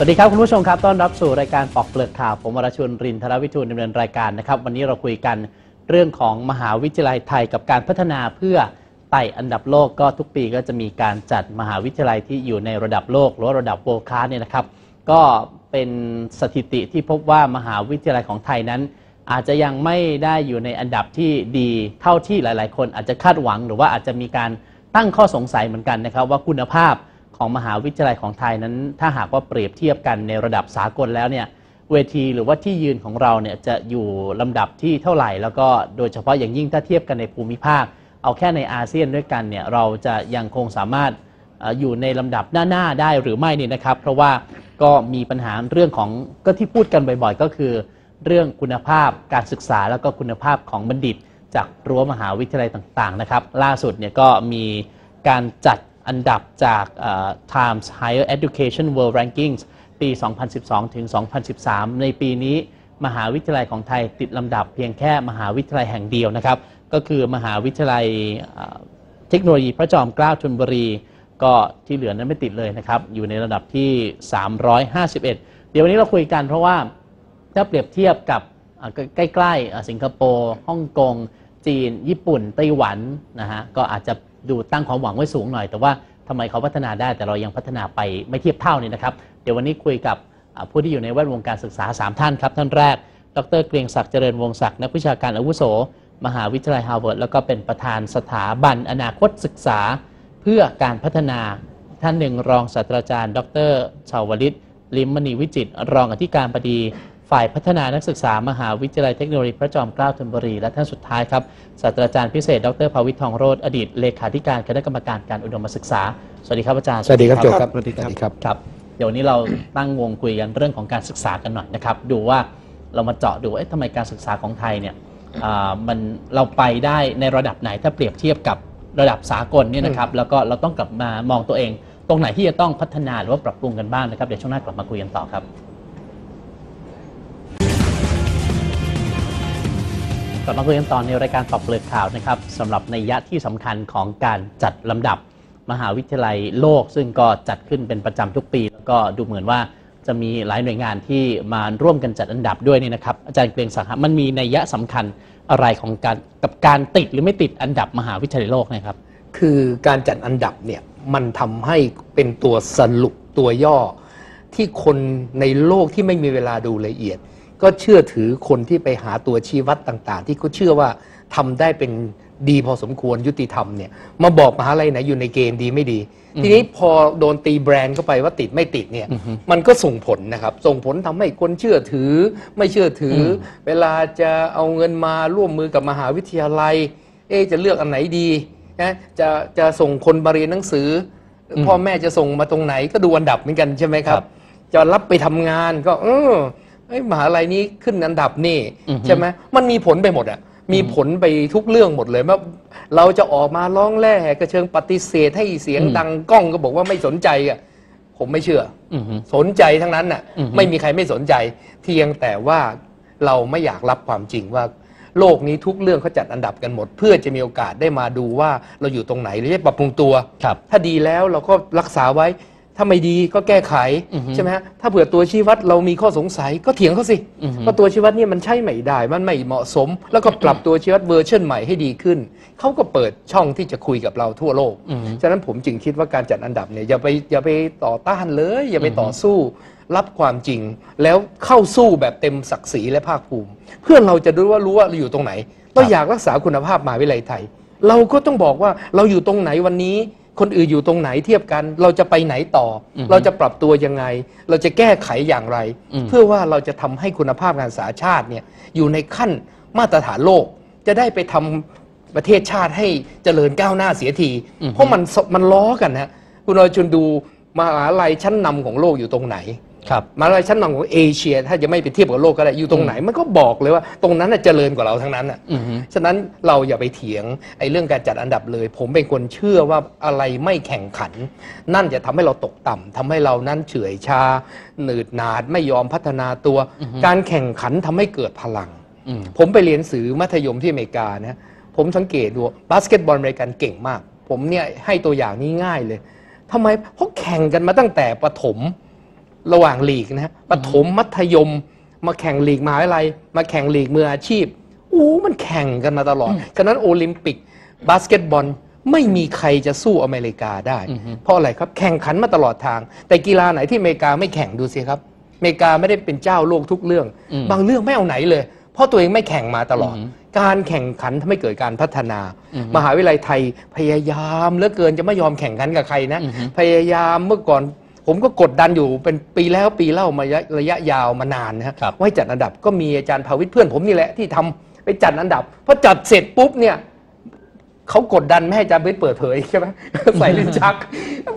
สวัสดีครับคุณผู้ชมครับต้อนรับสู่รายการปอกเปลือกข่าว ผมวรชุนรินทรวิทูลดำเนินรายการนะครับ วันนี้เราคุยกันเรื่องของมหาวิทยาลัยไทยกับการพัฒนาเพื่อไต่อันดับโลกก็ทุกปีก็จะมีการจัดมหาวิทยาลัยที่อยู่ในระดับโลก หรือระดับโวคาเนี่ยนะครับ ก็เป็นสถิติที่พบว่ามหาวิทยาลัยของไทยนั้น อาจจะยังไม่ได้อยู่ในอันดับที่ดีเท่าที่หลาย ๆ คนอาจจะคาดหวัง หรือว่าอาจจะมีการตั้งข้อสงสัยเหมือนกันนะครับว่าคุณภาพ ของมหาวิทยาลัยของไทยนั้น ถ้าหากว่าเปรียบเทียบกันในระดับสากลแล้วเนี่ยเวทีหรือว่าที่ยืนของเราเนี่ยจะอยู่ลำดับที่เท่าไหร่ แล้วก็โดยเฉพาะอย่างยิ่งถ้าเทียบกันในภูมิภาค เอาแค่ในอาเซียนด้วยกันเนี่ยเราจะยังคงสามารถเอ่ออยู่ในลำดับหน้าๆได้หรือไม่เนี่ยนะครับ เพราะว่าก็มีปัญหาเรื่องของก็ที่พูดกันบ่อยๆ ก็คือ เรื่องคุณภาพการศึกษาแล้วก็คุณภาพของบัณฑิต จากรั้วมหาวิทยาลัยต่างๆนะครับ ล่าสุดเนี่ยก็มีการจัด อันดับจาก Times Higher Education World Rankings ปี 2012 ถึง 2013 ในปีนี้มหาวิทยาลัยของไทยติดลำดับเพียงแค่มหาวิทยาลัยแห่งเดียวนะครับ ก็คือมหาวิทยาลัยเทคโนโลยีพระจอมเกล้าธนบุรี ก็ที่เหลือนั้นไม่ติดเลยนะครับ อยู่ในระดับที่ 351 เดี๋ยววันนี้เราคุยกันเพราะว่าถ้าเปรียบเทียบกับใกล้ ๆ สิงคโปร์ฮ่องกง จีน ญี่ปุ่น ไต้หวันนะฮะก็อาจจะดูตั้งความหวังไว้สูงหน่อย แต่ว่าทำไมเขาพัฒนาได้แต่เรายังพัฒนาไปไม่เทียบเท่านี่นะครับ เดี๋ยววันนี้คุยกับผู้ที่อยู่ในแวดวงการศึกษา 3 ท่านครับ ท่านแรก ดรเกรียงศักดิ์เจริญวงศักดิ์นักวิชาการอาวุโส มหาวิทยาลัยฮาร์วาร์ดแล้วก็เป็นประธานสถาบันอนาคตศึกษา เพื่อการพัฒนาท่านหนึ่งรองศาสตราจารย์ ดรชาวลิตลิมมณีวิจิตรรองอธิการบดี ฝ่ายพัฒนานักศึกษามหาวิทยาลัยเทคโนโลยีพระจอมเกล้าธนบุรี และท่านสุดท้ายครับศาสตราจารย์พิเศษ ดรภาวิทย์ทองโรธอดีตเลขาธิการคณะกรรมการการอุดมศึกษา สวัสดีครับอาจารย์สวัสดีครับโจครับสวัสดีครับครับ เดี๋ยววันนี้เราตั้งวงคุยกันเรื่องของการศึกษากันหน่อยนะครับ ดูว่าเรามาเจาะดูว่าเอ๊ะทำไมการศึกษาของไทยเนี่ยอ่ามันเราไปได้ในระดับไหนถ้าเปรียบเทียบกับระดับสากลเนี่ยนะครับแล้วก็เราต้องกลับมามองตัวเอง ตรงไหนที่จะต้องพัฒนาหรือว่าปรับปรุงกันบ้างนะครับเดี๋ยวช่วงหน้ากลับมาคุยกันต่อครับ กลับมาคุยกันต่อในรายการตอบเปลือกข่าวนะครับสำหรับในยะที่สำคัญของการจัดลำดับมหาวิทยาลัยโลก ซึ่งก็จัดขึ้นเป็นประจำทุกปี แล้วก็ดูเหมือนว่าจะมีหลายหน่วยงานที่มาร่วมกันจัดอันดับด้วยนี่นะครับ อาจารย์เกรียงศักดิ์มันมีในยะสำคัญอะไรของการกับการติดหรือไม่ติดอันดับมหาวิทยาลัยโลกนะครับ คือการจัดอันดับเนี่ยมันทำให้เป็นตัวสรุปตัวย่อที่คนในโลกที่ไม่มีเวลาดูละเอียด ก็เชื่อถือคนที่ไปหาตัวชี้วัดต่างๆ ที่เขาเชื่อว่าทำได้เป็นดีพอสมควรยุติธรรมเนี่ยมาบอกมหาลัยไหนอยู่ในเกณฑ์ดีไม่ดี ทีนี้พอโดนตีแบรนด์เข้าไปว่าติดไม่ติดเนี่ยอือฮึมันก็ส่งผลนะครับ ส่งผลทำให้คนเชื่อถือ ไม่เชื่อถืออมเวลาจะเอาเงินมาร่วมมือกับมหาวิทยาลัย เอ๊ะจะเลือกอันไหนดีนะจะจะส่งคนมาเรียนหนังสืออมพ่อแม่จะส่งมาตรงไหนก็ดูอันดับเหมือนกันใช่ไหมครัครับบจะรับไปทำงานก็เออ เอ้ยมหาลัยนี้ขึ้นอันดับนี่อือฮึใช่ไหมมันมีผลไปหมดอะมีผลไปทุกเรื่องหมดเลยว่าเราจะออกมาร้องแร่กระเชิงปฏิเสธให้เสียงดังกล้องก็บอกว่าไม่สนใจอะผมไม่เชื่ออือฮึสนใจทั้งนั้นน่ะอือฮึไม่มีใครไม่สนใจ เพียงแต่ว่าเราไม่อยากรับความจริงว่า โลกนี้ทุกเรื่องเขาจัดอันดับกันหมด เพื่อจะมีโอกาสได้มาดูว่าเราอยู่ตรงไหนหรือจะปรับปรุงตัวครับถ้าดีแล้วเราก็รักษาไว้ ถ้าไม่ดีก็แก้ไขอือฮึใช่ไหมฮะถ้าเผื่อตัวชี้วัดเรามีข้อสงสัยก็เถียงเขาสิอือฮึว่าตัวชี้วัดเนี่ยมันใช่ไม่ได้มันไม่เหมาะสม แล้วก็ปรับตัวชี้วัดเวอร์ชันใหม่ให้ดีขึ้นเขาก็เปิดช่องที่จะคุยกับเราทั่วโลกอือฮึฉะนั้นผมจึงคิดว่าการจัดอันดับเนี่ยอย่าไปอย่าไปต่อต้านเลย อย่าไปต่อสู้รับความจริง แล้วเข้าสู้แบบเต็มศักดิ์ศรีและภาคภูมิ เพื่อเราจะรู้ว่ารู้ว่าเราอยู่ตรงไหนเราอยากรักษาคุณภาพมหาวิทยาลัยไทย เราก็ต้องบอกว่าเราอยู่ตรงไหนวันนี้ คนอื่นอยู่ตรงไหนเทียบกัน เราจะไปไหนต่อออฮึเราจะปรับตัวยังไง เราจะแก้ไขอย่างไรอืมเพื่อว่าเราจะทำให้คุณภาพการศึกษาชาติเนี่ยอยู่ในขั้นมาตรฐานโลก จะได้ไปทำประเทศชาติให้เจริญก้าวหน้าเสียที เพราะมันสมันล้อกันนะคุณเราชวนดูมหาลัยชั้นนำของโลกอยู่ตรงไหน ครับมหาลัยชั้นนำของเอเชีย ถ้าจะไม่ไปเทียบกับโลกก็ได้อยู่ตรงไหน มันก็บอกเลยว่าตรงนั้นน่ะเจริญกว่าเราทั้งนั้นอะอือฮึฉะนั้นเราอย่าไปเถียงไอ้เรื่องการจัดอันดับเลย ผมเป็นคนเชื่อว่าอะไรไม่แข่งขัน นั่นจะทำให้เราตกต่ำทำให้เรานั้นเฉื่อยชา หนืดหนาดไม่ยอมพัฒนาตัวอือฮึการแข่งขันทำให้เกิดพลังอืมผมไปเรียนหนังสือมัธยมที่อเมริกานะผมสังเกตดูบาสเกตบอลอเมริกันเก่งมาก ผมเนี่ยให้ตัวอย่างนี้ง่ายเลยทำไมเพราะแข่งกันมาตั้งแต่ประถม ระหว่างลีกนะฮะปฐมมัธยม มาแข่งลีกมหาวิทยาลัยมาแข่งลีกมืออาชีพอู้มันแข่งกันมาตลอดฉะนั้นโอลิมปิกบาสเกตบอลไม่มีใครจะสู้อเมริกาได้อือฮึเพราะอะไรครับแข่งขันมาตลอดทาง แต่กีฬาไหนที่อเมริกาไม่แข่งดูสิครับอเมริกาไม่ได้เป็นเจ้าโลกทุกเรื่องอืมบางเรื่องไม่เอาไหนเลย เพราะตัวเองไม่แข่งมาตลอดอือฮึการแข่งขันทำให้เกิดการพัฒนาอือฮึมหาวิทยาลัยไทยพยายามเหลือเกินจะไม่ยอมแข่งขันกับใครนะอือฮึพยายามเมื่อก่อน ผมก็กดดันอยู่เป็นปีแล้วปีเล่ามาระยะระยะยาวมานานนะฮะครับไว้จัดอันดับก็มีอาจารย์ภาวิทย์เพื่อนผมนี่แหละที่ทำไปจัดอันดับพอจัดเสร็จปุ๊บเนี่ยเขากดดันไม่ให้อาจารย์ภาวิทย์เปิดเผยใช่ไหมใส่ลิ้นชัก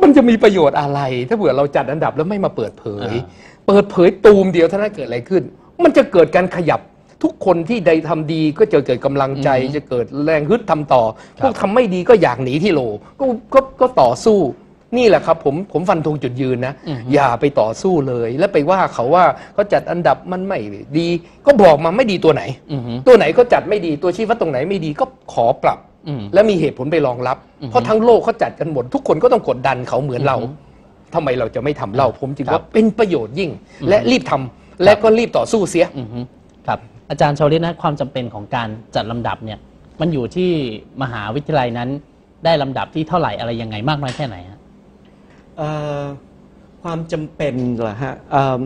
มันจะมีประโยชน์อะไร ถ้าเผื่อเราจัดอันดับแล้วไม่มาเปิดเผยอ่าเปิดเผยตูมเดียวเท่านั้นเกิดอะไรขึ้น มันจะเกิดการขยับทุกคนที่ใดทำดีก็จะเกิดกำลังใจอือฮึจะเกิดแรงฮึดทำต่อครับพวกทำไม่ดีก็อยากหนีที่โหลก็ก็ก็ต่อสู้ นี่แหละครับผมผมฟันธงจุดยืนนะอือฮึอย่าไปต่อสู้เลย แล้วไปว่าเขาว่าเขาจัดอันดับมันไม่ดี ก็บอกมาไม่ดีตัวไหนอือฮึตัวไหนก็จัดไม่ดีตัวชี้วัดตรงไหนไม่ดีก็ขอปรับอืมและมีเหตุผลไปรองรับอือฮึเพราะทั้งโลกเขาจัดกันหมด ทุกคนก็ต้องกดดันเขาเหมือนเราอือฮึทำไมเราจะไม่ทำเราผมจึงครับว่าเป็นประโยชน์ยิ่งอือฮึและรีบทำและก็รีบต่อสู้เสียอือฮึครับ อาจารย์ชาวลิตนะความจำเป็นของการจัดลำดับเนี่ยมันอยู่ที่มหาวิทยาลัยนั้นได้ลำดับที่เท่าไหร่อะไรยังไงมากน้อยแค่ไหนฮะเอ่อ ความจำเป็นเหรอฮะเอิ่ม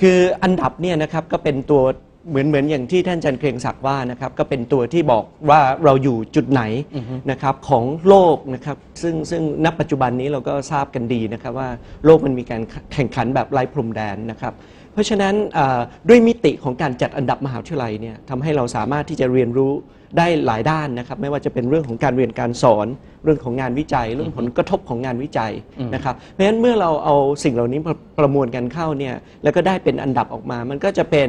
คืออันดับเนี่ยนะครับก็เป็นตัวเหมือนเหมือนอย่างที่ท่านอาจารย์เกรียงศักดิ์ว่านะครับก็เป็นตัวที่บอกว่าเราอยู่จุดไหนอือฮึนะครับของโลกนะครับซึ่งซึ่งณปัจจุบันนี้เราก็ทราบกันดีนะครับว่าโลกมันมีการแข่งขันแบบไร้พรมแดนนะครับ เพราะฉะนั้นเอ่อด้วยมิติของการจัดอันดับมหาวิทยาลัยเนี่ยทำให้เราสามารถที่จะเรียนรู้ได้หลายด้านนะครับไม่ว่าจะเป็นเรื่องของการเรียนการสอนเรื่องของงานวิจัย เรื่องผลกระทบของงานวิจัยอืมนะครับเพราะฉะนั้นเมื่อเราเอาสิ่งเหล่านี้มาประมวลกันเข้าเนี่ยแล้วก็ได้เป็นอันดับออกมา มันก็จะเป็น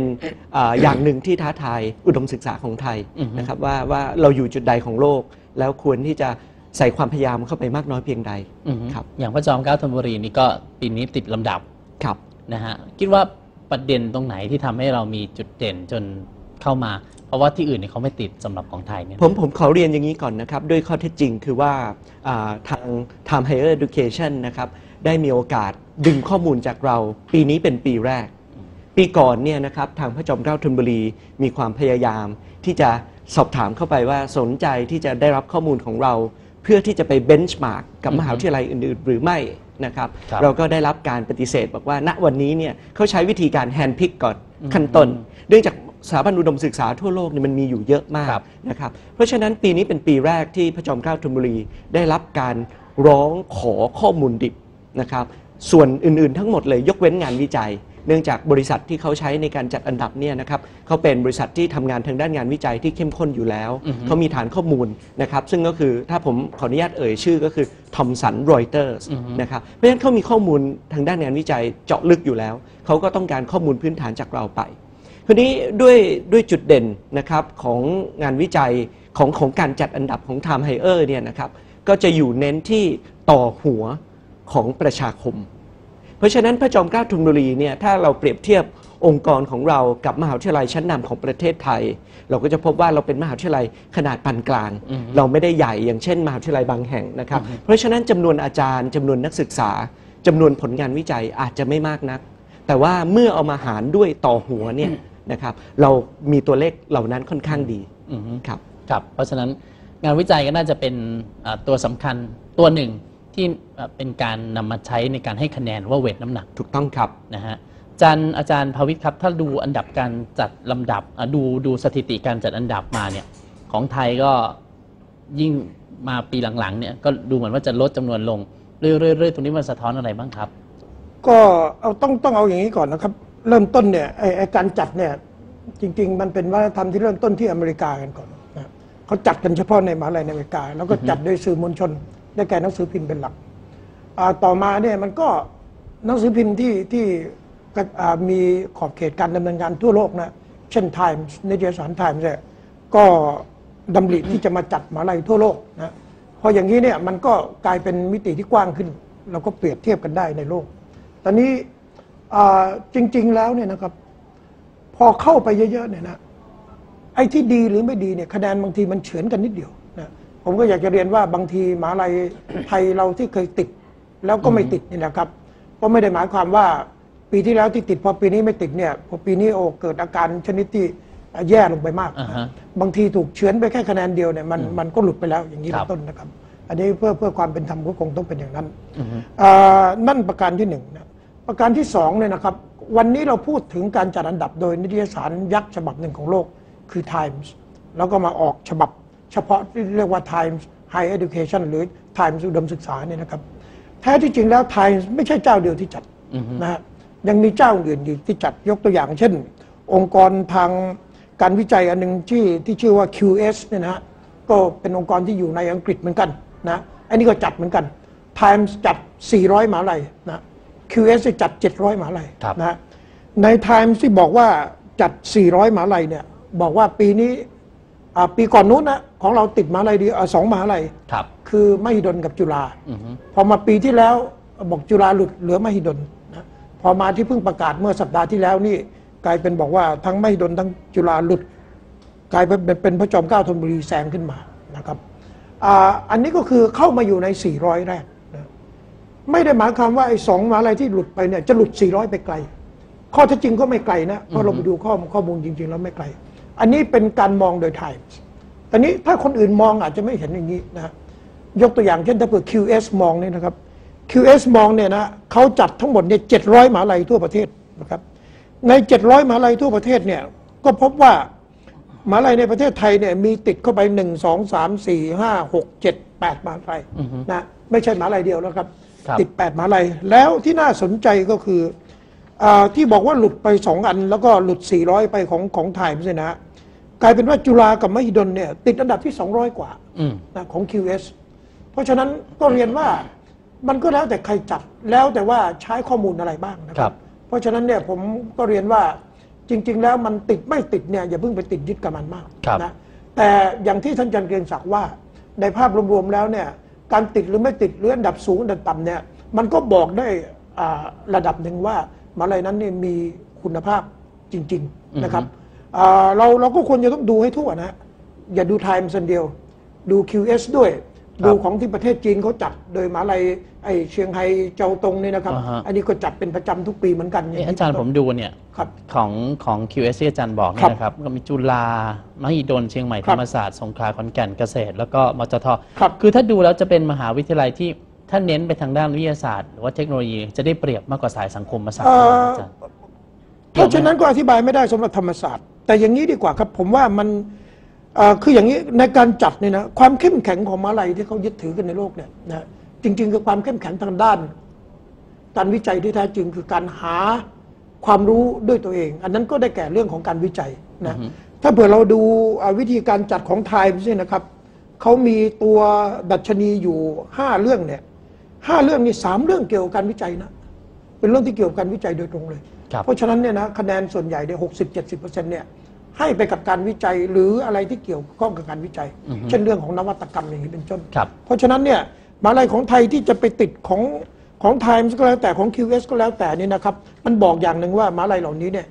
อ่าอย่างหนึ่งที่ท้าทายอุดมศึกษาของไทยอือฮึนะครับว่าว่าเราอยู่จุดใดของโลก แล้วควรที่จะใส่ความพยายามเข้าไปมากน้อยเพียงใดอือฮึครับอย่างพระจอมเกล้าธนบุรีนี่ก็ปีนี้ติดลำดับครับนะฮะคิดว่า ประเด็นตรงไหนที่ทำให้เรามีจุดเด่นจนเข้ามา เพราะว่าที่อื่นเนี่ยเขาไม่ติดสำหรับของไทยเนี่ยผมผมขอเรียนอย่างนี้ก่อนนะครับ ด้วยข้อเท็จจริงคือว่าอ่าทาง Time Higher Education นะครับได้มีโอกาสดึงข้อมูลจากเรา ปีนี้เป็นปีแรก ปีก่อนเนี่ยนะครับทางพระจอมเกล้าธนบุรีมีความพยายาม ที่จะสอบถามเข้าไปว่าสนใจที่จะได้รับข้อมูลของเรา เพื่อที่จะไปเบนช์มาร์กกับอือฮึมหาวิทยาลัยอื่น ๆ หรือไม่ นะครับครับเราก็ได้รับการปฏิเสธบอกว่าณวันนี้เนี่ยเขาใช้วิธีการแฮนด์พิกก่อนอืมขั้นต้นเนื่องจากสถาบันอุดมศึกษาทั่วโลกเนี่ยมันมีอยู่เยอะมากครับ นะครับเพราะฉะนั้นปีนี้เป็นปีแรกที่พระจอมเกล้าธนบุรีได้รับการร้องขอข้อมูลดิบนะครับส่วนอื่นๆ ทั้งหมดเลยยกเว้นงานวิจัย เนื่องจากบริษัทที่เขาใช้ในการจัดอันดับเนี่ยนะครับเขาเป็นบริษัทที่ทำงานทางด้านงานวิจัยที่เข้มข้นอยู่แล้วอือฮึเขามีฐานข้อมูลนะครับซึ่งก็คือถ้าผมขออนุญาตเอ่ยชื่อก็คือทอมสันรอยเตอร์สอือฮึนะครับเพราะฉะนั้นเขามีข้อมูลทางด้านงานวิจัยเจาะลึกอยู่แล้ว เขาก็ต้องการข้อมูลพื้นฐานจากเราไปคราวนี้ด้วยด้วยจุดเด่นนะครับของงานวิจัยของของการจัดอันดับของ Time Higher เนี่ยนะครับก็จะอยู่เน้นที่ต่อหัวของประชาคม เพราะฉะนั้นพระจอมเกล้าธนบุรีเนี่ยถ้าเราเปรียบเทียบองค์กรของเรากับมหาวิทยาลัยชั้นนำของประเทศไทย เราก็จะพบว่าเราเป็นมหาวิทยาลัยขนาดปานกลางอือฮึเราไม่ได้ใหญ่อย่างเช่น มหาวิทยาลัยบางแห่งนะครับอือฮึเพราะฉะนั้นจำนวนอาจารย์จำนวนนักศึกษาจำนวนผลงานวิจัยอาจจะไม่มากนัก แต่ว่าเมื่อเอามาหารด้วยต่อหัวเนี่ยนะครับเรามีตัวเลขเหล่านั้นค่อนข้างดีอือฮึครับครับเพราะฉะนั้นงานวิจัยก็น่าจะเป็นอ่าตัวสำคัญตัวหนึ่ง ที่อ่าเป็นการนำมาใช้ในการให้คะแนนว่าเวทน้ำหนักถูกต้องครับนะฮะอาจารย์อาจารย์ภาวิทย์ครับ ถ้าดูอันดับการจัดลำดับอะดูดูสถิติการจัดอันดับมาเนี่ยของไทยก็ยิ่งมาปีหลังๆเนี่ยก็ดูเหมือนว่าจะลดจำนวนลงเรื่อยๆๆตรงนี้มันสะท้อนอะไรบ้างครับ ก็เอาต้องต้องเอาอย่างนี้ก่อนนะครับ เริ่มต้นเนี่ยไอไอการจัดเนี่ยจริง ๆ มันเป็นวัฒนธรรมที่เริ่มต้นที่อเมริกากันก่อนนะเขาจัดกันเฉพาะในมหาลัยในอเมริกา แล้วก็จัดโดยสื่อมวลชน ได้แก่หนังสือพิมพ์เป็นหลัก ต่อมาเนี่ยมันก็หนังสือพิมพ์ที่ที่มีขอบเขตการดำเนินการทั่วโลกนะเช่น Times นิตยสาร Times เนี่ยก็ดำริที่จะมาจัดมาลัยทั่วโลกนะพออย่างนี้เนี่ยมันก็กลายเป็นมิติที่กว้างขึ้น เราก็เปรียบเทียบกันได้ในโลก ตอนนี้จริง ๆแล้วเนี่ยนะครับ พอเข้าไปเยอะๆเนี่ยนะไอ้ที่ดีหรือไม่ดีเนี่ยคะแนนบางทีมันเฉือนกันนิดเดียว ผมก็อยากจะเรียนว่าบางทีมหาลัยไทยเราที่เคยติด แล้วก็ไม่ติดนี่นะครับ ก็ไม่ได้หมายความว่าปีที่แล้วที่ติดพอปีนี้ไม่ติดเนี่ยพอปีนี้โอ้เกิดอาการชนิดที่แย่ลงไปมากอ่าฮะบางทีถูกเฉือนไปแค่คะแนนเดียวเนี่ยมันมันก็หลุดไปแล้วอย่างนี้ครัเป็บนต้นนะครับ อันนี้เพื่อเพื่อความเป็นธรรมก็คงต้องเป็นอย่างนั้นอือฮึอ่านั่นประการที่หนึ่งนะประการที่สองเนี่ยนะครับ วันนี้เราพูดถึงการจัดอันดับโดยนิตยสารยักษ์ฉบับหนึ่งของโลกคือ Times แล้วก็มาออกฉบับ เฉพาะที่เรียกว่า Times High Education หรือ Times อุดมศึกษาเนี่ยนะครับ แท้ที่จริงแล้ว Times ไม่ใช่เจ้าเดียวที่จัดนะฮะยังมีเจ้าอื่นอีกที่จัดยกตัวอย่าง เช่น องค์กรทางการวิจัยอันหนึ่งที่ที่ชื่อว่า QS เนี่ยนะฮะก็เป็นองค์กรที่อยู่ในอังกฤษเหมือนกันนะอันนี้ก็จัดเหมือนกัน Times จัด 400 หมหาลัยนะ QS จัด 700 หมหาลัยครับนะฮะใน Times ที่บอกว่าจัด 400 หมหาลัยเนี่ยบอกว่าปีนี้อ่าปีก่อนนู้นนะ ของเราติดมหาลัยเดียวอ่าสองมหาลัยครับ คือมหิดลกับจุฬาอือฮึ พอมาปีที่แล้วบอกจุฬาหลุดเหลือมหิดลนะพอมาที่เพิ่งประกาศเมื่อสัปดาห์ที่แล้วนี่กลายเป็นบอกว่าทั้งมหิดลทั้งจุฬาหลุด กลายเป็นเป็นพระจอมเกล้าธนบุรีแซงขึ้นมานะครับอ่าอันนี้ก็คือเข้ามาอยู่ใน 400 แรกนะไม่ได้หมายความว่าไอ้สองมหาลัยที่หลุดไปเนี่ยจะหลุด 400 ไปไกล ข้อเท็จจริงก็ไม่ไกลนะเพราะเราไปดูข้อข้อมูลจริง ๆ แล้วไม่ไกล อันนี้เป็นการมองโดยไทม์ ตอนนี้ถ้าคนอื่นมองอาจจะไม่เห็นอย่างนี้นะฮะยกตัวอย่างเช่นถ้าเผื่อ QS มองเนี่ยนะครับ QS มองเนี่ยนะเขาจัดทั้งหมดเนี่ย700มหาลัยทั่วประเทศนะครับ ใน 700มหาลัยทั่วประเทศเนี่ยก็พบว่ามหาลัยในประเทศไทยเนี่ยมีติดเข้าไป 1 2 3 4 5 6 7 8มหาลัยนะไม่ใช่มหาลัยเดียวแล้วครับครับติด8มหาลัยแล้วที่น่าสนใจก็คืออาที่บอกว่าหลุดไป 2 อัน แล้วก็หลุด 400 ไปของของไทยไม่ใช่นะฮะ กลายเป็นว่าจุฬากับมหิดลเนี่ยติดอันดับที่ 200 กว่าอืม นะของ QS เพราะฉะนั้นก็เรียนว่ามันก็แล้วแต่ใครจัดแล้วแต่ว่าใช้ข้อมูลอะไรบ้างนะคครัรับ บ เพราะฉะนั้นเนี่ยผมก็เรียนว่าจริง ๆ แล้วมันติดไม่ติดเนี่ยอย่าเพิ่งไปติดยึดกับมันมากครับนะแต่อย่างที่ท่านอาจันเกรียงศักดิ์ว่าในภาพรวมๆแล้วเนี่ยการติดหรือไม่ติดหรืออันดับสูงอันดับต่ำเนี่ยมันก็บอกได้อ่าระดับหนึ่งว่ามหาลัยนั้นเนี่ยมีคุณภาพจริง ๆนะครับอ่า เราเราก็ควรจะต้องดูให้ทั่วนะ อย่าดูไทม์สันเดียว ดู QS ด้วย ดูของที่ประเทศจีนเขาจัด โดยมหาลัยไอเชียงไฮ้เจ้าตงเนี่ยนะครับ อ่าฮะ อันนี้ก็จัดเป็นประจำทุกปีเหมือนกันเอ๊ะอาจารย์ผมดูเนี่ยครับ ของของ QS ที่อาจารย์บอกเนี่ครับยนะครับ ก็มีจุฬามหิดลเชียงใหม่คธรัรบรมศาสตร์สงขลาขอนแก่นเกษตร แล้วก็มจทครับคือถ้าดูแล้วจะเป็นมหาวิทยาลัยที่ถ้าเน้นไปทางด้านวิทยาศาสตร์ หรือว่าเทคโนโลยีจะได้เปรียบมากกว่าสายสังคมศาสตร์เอ่อ อาจารย์ เพราะฉะนั้นก็อธิบายไม่ได้สำหรับธรรมศาสตร์ แต่อย่างนี้ดีกว่าครับ ผมว่ามันเอ่อคืออย่างนี้ในการจัดเนี่ยนะความเข้มแข็งของมหาลัยที่เขายึดถือกันในโลกเนี่ยนะจริง ๆ คือความเข้มแข็งทางด้าน การวิจัยที่แท้จริงคือการหาความรู้ด้วยตัวเอง อันนั้นก็ได้แก่เรื่องของการวิจัยนะถ้าเผื่อเราดูอ่าวิธีการจัดของไทยเนี่ยนะครับเขามีตัวดัชนีอยู่ห้าเรื่องเนี่ยห้าเรื่องนี่สามเรื่องเกี่ยวกับการวิจัยนะ เป็นเรื่องที่เกี่ยวกับการวิจัยโดยตรงเลยครับเพราะฉะนั้นเนี่ยนะคะแนนส่วนใหญ่เนี่ยหกสิบเจ็ดสิบเปอร์เซ็นต์เนี่ย ให้ไปกับการวิจัยหรืออะไรที่เกี่ยวข้องกับการวิจัยเช่นเรื่องของนวัตกรรมอย่างนี้เป็นต้นครับ เพราะฉะนั้นเนี่ยมหาลัยของไทยที่จะไปติดของของไทม์ก็แล้วแต่ของ QS ก็แล้วแต่นี่นะครับ มันบอกอย่างหนึ่งว่ามหาลัยเหล่านี้เนี่ย